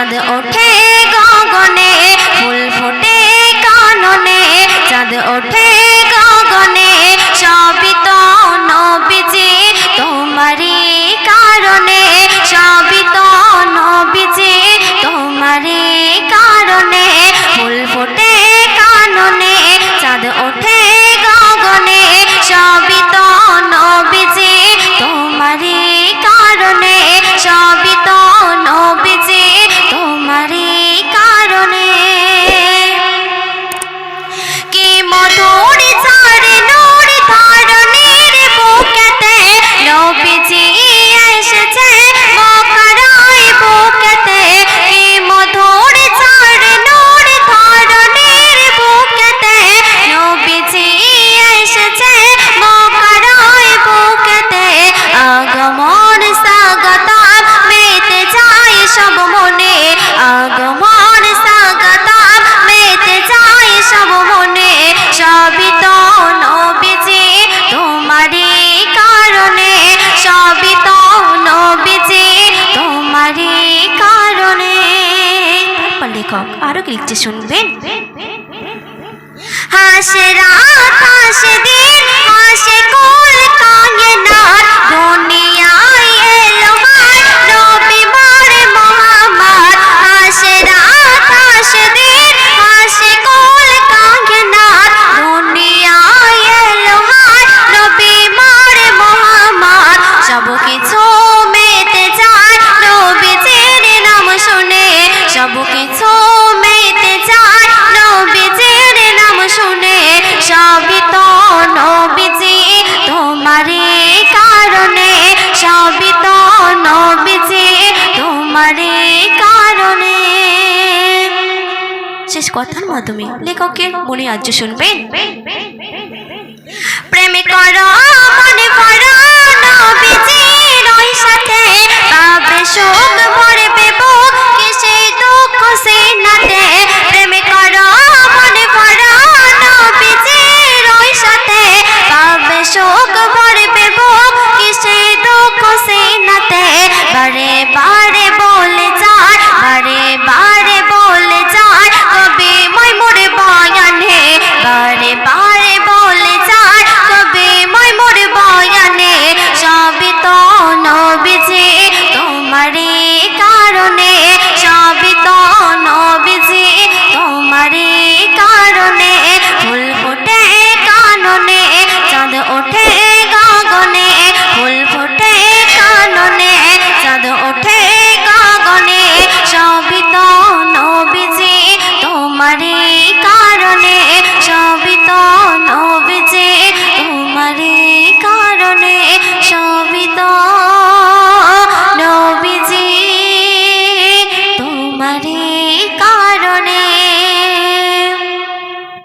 চাঁদ ওঠে গগনে। লেখক। আরও লিখতে শুনবেন। হাসে রাত হাসে দিন হাসে কোন সব মেতে যায় নবীজির নাম শুনে সবই তো নবীজি। কারণে সবই তো নবীজি। তোমারই কারণে। শেষ কথার মাধ্যমে লেখকের মনে আজ্য শুনবেন। প্রেমে করা